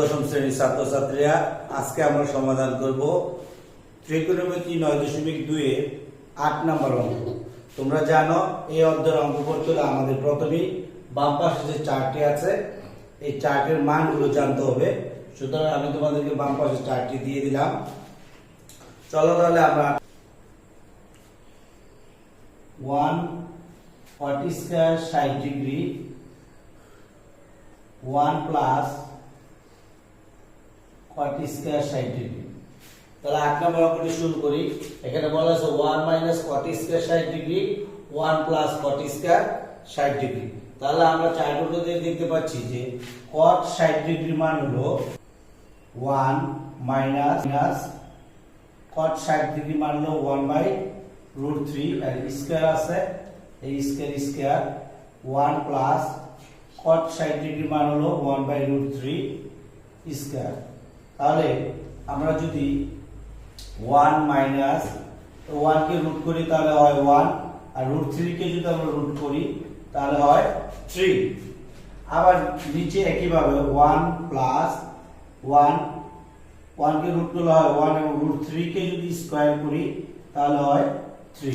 দশম শ্রেণির ছাত্রছাত্রীরা আজকে আমরা সমাধান করব। ত্রিকোণমিতি নয় দশমিক দুয়ে আট নম্বর অঙ্ক। তোমরা জানো, এই অধ্যায়ের অঙ্ক করতে হলে আমাদের প্রথমেই বাম পাশে যে চারটি আছে, এই চার্টের মানগুলো জানতে হবে। সুতরাং আমি তোমাদেরকে বাম পাশে চারটি দিয়ে দিলাম। চলো তাহলে আমরা ওয়ান ফর্টি স্কোয়ার ষাট degree, one plus forty square ষাট ডিগ্রি তাহলে আট নম্বর অঙ্কটি শুরু করি। এখানে বলা আছে ওয়ান মাইনাস ফর্টি স্কোয়ার ষাট degree one plus forty square ষাট ডিগ্রি তাহলে আমরা চার্টগুলো দিয়ে দেখতে পাচ্ছি যে কট ষাট ডিগ্রি মান হলো ওয়ান মাইনাস মাইনাস কট ষাট ডিগ্রি মান হলো ওয়ান বাই রুট থ্রি আর স্কোয়ার আছে। এই square square one plus cot ষাট ডিগ্রি মান হলো one by root three square তাহলে আমরা যদি ওয়ান মাইনাস ওয়ানকে রুট করি তাহলে হয় ওয়ান আর রুট থ্রিকে যদি আমরা রুট করি, তাহলে হয় থ্রি আবার নিচে একইভাবে ওয়ান প্লাস ওয়ান ওয়ানকে রুট করলে হয় ওয়ান এবং রুট থ্রিকে যদি স্কোয়ার করি, তাহলে হয় থ্রি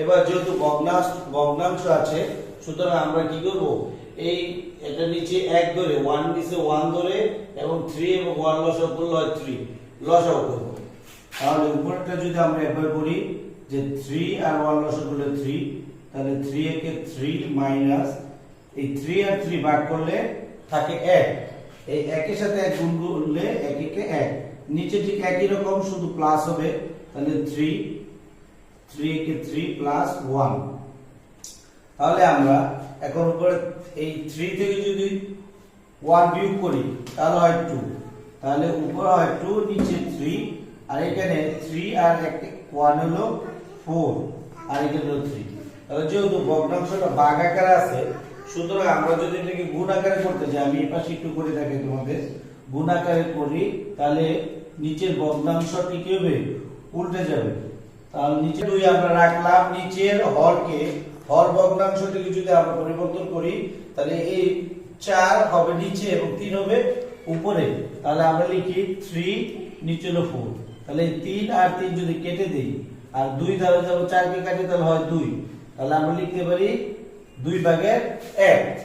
এবার যেহেতু ভগ্নাংশ ভগ্নাংশ আছে, সুতরাং আমরা কি করব? এই এটা নিচে এক ধরে ওয়ান নিচে ওয়ান ধরে, এবং থ্রি এবং ওয়ান লসাও করলে হয় থ্রি লসাও করব। তাহলে উপরটা যদি আমরা এভাবে করি, যে থ্রি আর ওয়ান লসাও করলে থ্রি তাহলে থ্রি একে থ্রি মাইনাস এই থ্রি আর থ্রি ভাগ করলে থাকে এক। এই একের সাথে এক গুণ করলে এক একে। এক নিচে ঠিক একই রকম, শুধু প্লাস হবে। তাহলে থ্রি থ্রি একে থ্রি প্লাস ওয়ান তাহলে আমরা এখন উপরে এই থ্রি থেকে যদি ওয়ান বিয়োগ করি, তাহলে হয় টু তাহলে উপরে হয় টু নিচে থ্রি আর এখানে থ্রি আর একটা ওয়ান হলো ফোর আর এখানে হলো থ্রি তাহলে যেহেতু ভগ্নাংশটা ভাগ আকারে আছে, সুতরাং আমরা যদি এটাকে গুণ আকারে করতে চাই আমি এই পাশে একটু করে থাকি তোমাদের। গুণ আকারে করি, তাহলে নিচের ভগ্নাংশটি কি হবে? উল্টে যাবে। তাহলে নিচে দুই আমরা রাখলাম, নিচের হরকে হর ভগ্নাংশটিকে যদি আমরা পরিবর্তন করি, তাহলে এই চার হবে নিচে এবং তিন হবে উপরে। তাহলে আমরা লিখি থ্রি নিচে হলো ফোর। তাহলে তিন আর তিন যদি কেটে দিই, আর দুই দ্বারা যাব চারকে কাটে, তাহলে হয় দুই। তাহলে আমরা লিখতে পারি দুই ভাগের এক।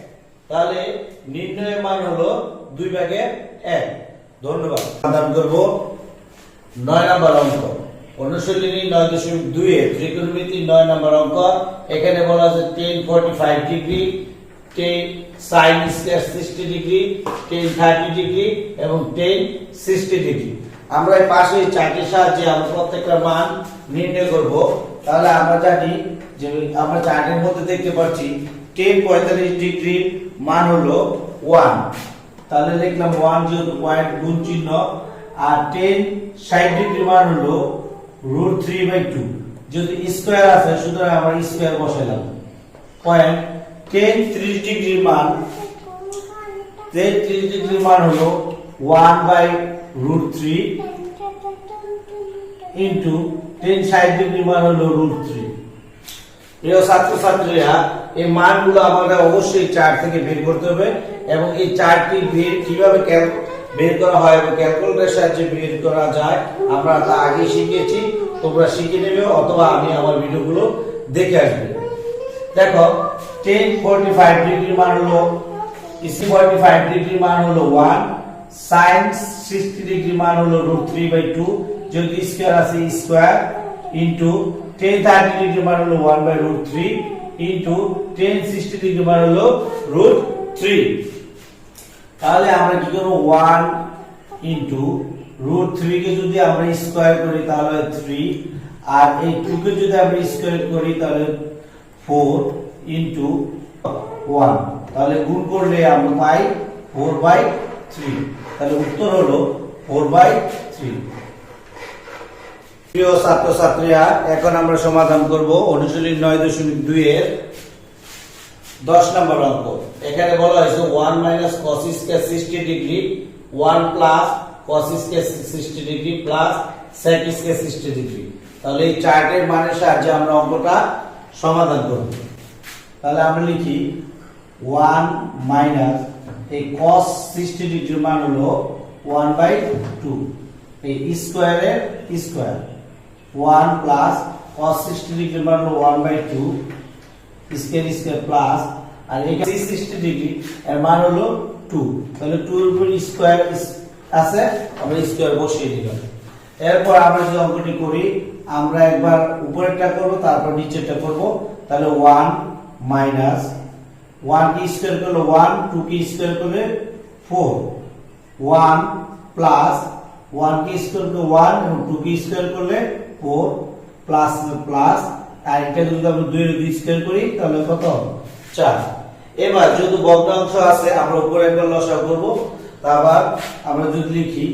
তাহলে নির্ণয়ের মান হলো দুই ভাগের এক। ধন্যবাদ। সমাধান করব। নয় নাম্বার অঙ্ক। অনুশীলনী নয় দশমিক দুই এর ত্রিকোণমিতি নয় নাম্বার অঙ্ক, এখানে বলা tan five degree tan sixty degree tan degree এবং টেন সিক্সটি ডিগ্রি আমরা এই সাহায্যে আমরা প্রত্যেকটা মান নির্ণয় করব। তাহলে আমরা জানি যে আমরা চার্টের মধ্যে দেখতে পাচ্ছি টেন পঁয়তাল্লিশ ডিগ্রি মান হলো ওয়ান তাহলে লিখলাম ওয়ান যেহেতু পয়েন্ট গুণ চিহ্ন, আর টেন ষাট ডিগ্রি মান হলো রুট থ্রি বাই টু। যদি স্কোয়ার আছে, সুতরাং আমরা স্কোয়ার বসাইলাম। পয়েন্ট টেন ত্রিশ ডিগ্রি মান। টেন ত্রিশ ডিগ্রি মান হলো one by root three into tan ষাট ডিগ্রি মান হলো রুট থ্রি প্রিয় ছাত্রছাত্রীরা, এই মানগুলো আমাদের অবশ্যই চার্ট থেকে বের করতে হবে এবং এই চার্টটি বের কীভাবে বের করা হয় এবং ক্যালকুলেটরের সাহায্যে বের করা যায়। আমরা তা আগে শিখিয়েছি, তোমরা শিখে নেবে অথবা আমি আমার ভিডিওগুলো দেখে আসবে। দেখো টেন ফোরটি ফাইভ ডিগ্রি মান হলো ইসি ফোরটি ফাইভ ডিগ্রি মান হলো ওয়ান সাইন সিক্সটি ডিগ্রি মান হলো root three by two square আছে স্কোয়ার ইন্টু টেন থার্টি মান হলো one by root three into tan sixty মান হলো রুট থ্রি তাহলে আমরা কি করব? ওয়ান ইন্টু রুট থ্রি কে যদি আমরা স্কোয়ার করি, তাহলে থ্রি আর এই টু কে যদি আমরা স্কোয়ার করি, তাহলে ফোর ইন্টু ওয়ান তাহলে গুণ করলে আমরা পাই ফোর বাই থ্রি তাহলে উত্তর হলো ফোর বাই থ্রি প্রিয় ছাত্রছাত্রীরা, এখন আমরা সমাধান করব। অনুশীলন নয় দশমিক দুই এর দশ নম্বর অঙ্ক। এখানে বলা হয়েছে one minus cos square sixty degree one plus cos square sixty degree plus sec square sixty degree তাহলে এই চার্টের মানের সাহায্যে আমরা অঙ্কটা সমাধান করব। তাহলে আমরা লিখি ওয়ান মাইনাস এই কস সিক্সটি ডিগ্রির মান হলো ওয়ান বাই টু এই স্কোয়ারের square one plus cos sixty degree মান হলো one by two square square plus আর এখানে সিক্সটি ডিগ্রি এর মান হলো টু তাহলে টু এর উপর স্কোয়ার আছে, আমরা স্কোয়ার বসিয়ে দিলাম। এরপর আমরা যদি অঙ্কটি করি, আমরা একবার উপরেরটা করব, তারপর নিচেরটা করব। তাহলে ওয়ান মাইনাস ওয়ান কি স্কোয়ার করলে ওয়ান টু কি স্কোয়ার করলে ফোর ওয়ান প্লাস ওয়ান কি স্কোয়ার করলে ওয়ান এবং টু কি স্কোয়ার করলে ফোর প্লাস প্লাস আর এটা যদি আমরা দুই দুই স্কোয়ার করি, তাহলে কত চার। এবার যেহেতু ভগ্নাংশ আছে, আমরা উপরে একবার লসাগু করব। তারপর আমরা যদি লিখি,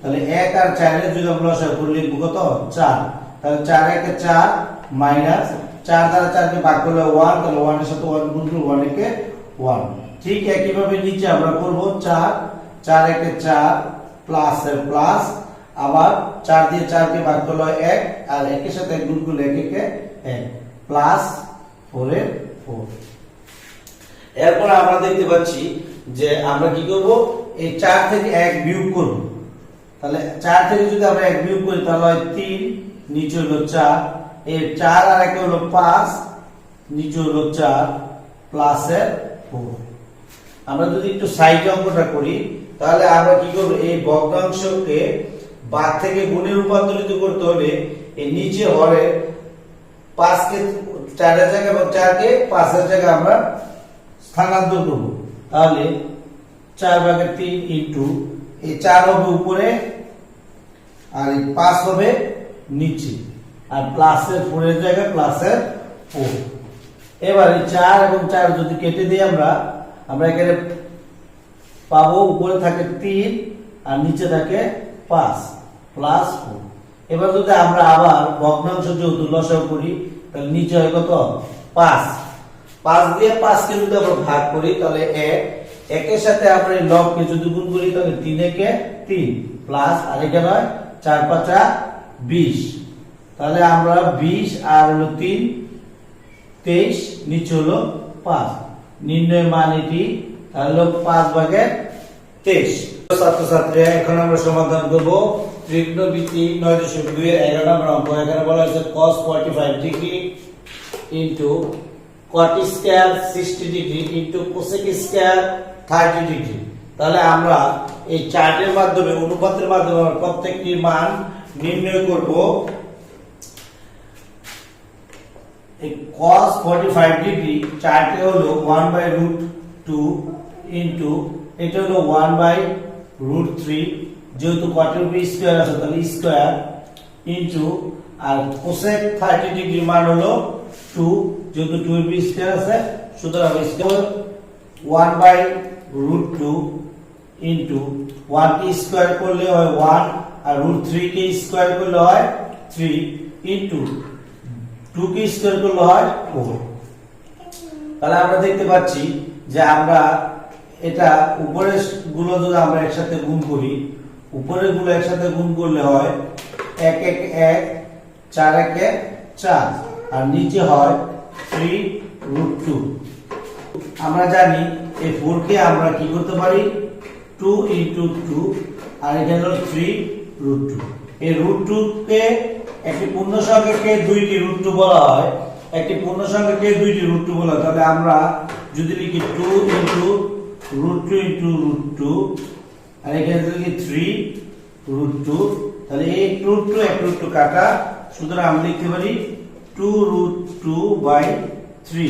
তাহলে এক আর চারের যদি আমরা লসাগু করি, লিখব কত? চার। তাহলে চার একে চার মাইনাস চার দ্বারা চারকে ভাগ করলে ওয়ান, তাহলে ওয়ানের সাথে ওয়ান গুণ করলে ওয়ান একে ওয়ান। ঠিক একইভাবে নিচে আমরা করব চার। চার একে চার প্লাস প্লাস আবার চার দিয়ে চারকে ভাগ করলে এক, আর একের সাথে এক গুণ করলে এক একে এক প্লাস ফোর এর ফোর এরপর আমরা দেখতে পাচ্ছি যে আমরা কি করব? এই চার থেকে এক বিয়োগ করব। তাহলে চার থেকে যদি আমরা এক বিয়োগ করি, তাহলে হয় তিন, নিচে হলো চার। এর চার আর একে হলো পাঁচ, নিচে হলো চার প্লাসের ফোর আমরা যদি একটু সাইড অঙ্কটা করি, তাহলে আমরা কি করব? এই ভগ্নাংশকে বাদ থেকে গুণে রূপান্তরিত করতে হলে এই নিচে হরে পাঁচকে চারের জায়গায় এবং চারকে পাঁচের জায়গায় আমরা স্থানান্তর করব। তাহলে চার ভাগের তিন ইন্টু এই চার হবে উপরে আর এই পাঁচ হবে নিচে। আর প্লাসের ফোরের জায়গায় প্লাসের ফোর। এবার এই চার এবং চার যদি কেটে দিই আমরা আমরা এখানে পাবো উপরে থাকে তিন আর নিচে থাকে পাঁচ, প্লাস ফোর। এবার যদি আমরা আবার ভগ্নাংশ যেহেতু লসাগু করি, তাহলে নিচে হয় কত? পাঁচ। পাঁচ দিয়ে পাঁচকে যদি আমরা ভাগ করি, তাহলে এক। একের সাথে আমরা এই লবকে যদি গুণ করি, তাহলে তিন একে তিন। প্লাস আর এখানে হয় চার পাঁচা বিশ। তাহলে আমরা বিশ আর হলো তিন, তেইশ, নিচে হলো পাঁচ। নির্ণয় মান এটি, তাহলে হলো পাঁচ ভাগের তেইশ। ছাত্রছাত্রীরা, এখন আমরা সমাধান করব। ত্রিগ্নমিতি নয় দশমিক দুই এর এগারো নম্বর অঙ্ক। এখানে বলা হয়েছে cos 45 degree into cot square 60 degree into cosec square 30 degree তাহলে আমরা এই চার্টের মাধ্যমে, অনুপাতের মাধ্যমে প্রত্যেকটি মান নির্ণয় করব। এই cos 45 ডিগ্রি চার্টে হলো 1 বাই রুট 2 ইনটু এটা হলো 1 বাই রুট 3 যেহেতু কটের উপরে স্কয়ার আছে, তাহলে স্কয়ার ইনটু আর কোসেক 30 ডিগ্রি মান হলো 2 যেহেতু 2 এর উপরে স্কয়ার আছে, সুতরাং স্কয়ার 1 বাই রুট 2 ইনটু 1 কে স্কয়ার করলে হয় 1 আর রুট 3 কে স্কয়ার করলে হয় 3 ইনটু টু কে স্কোয়ার করলে হয় ফোর তাহলে আমরা দেখতে পাচ্ছি যে আমরা এটা উপরেরগুলো যদি আমরা একসাথে গুণ করি উপরেরগুলো একসাথে গুণ করলে হয় এক এক এক, চার এক এক, চার। আর নিচে হয় থ্রি রুট টু আমরা জানি এই ফোর কে আমরা কি করতে পারি? টু ইন্টু টু আর এখানে হলো থ্রি রুট টু এই রুট টু কে একটি পূর্ণ সংখ্যাকে দুইটি রুট টু বলা হয়। একটি পূর্ণ সংখ্যাকে দুইটি রুট টু বলা হয়। তাহলে আমরা যদি লিখি two into root two into root two আর এখানে যদি থ্রি রুট টু তাহলে এই রুট টু এক রুট টু কাটা, সুতরাং আমরা লিখতে পারি two root two by three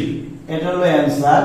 এটা হলো অ্যান্সার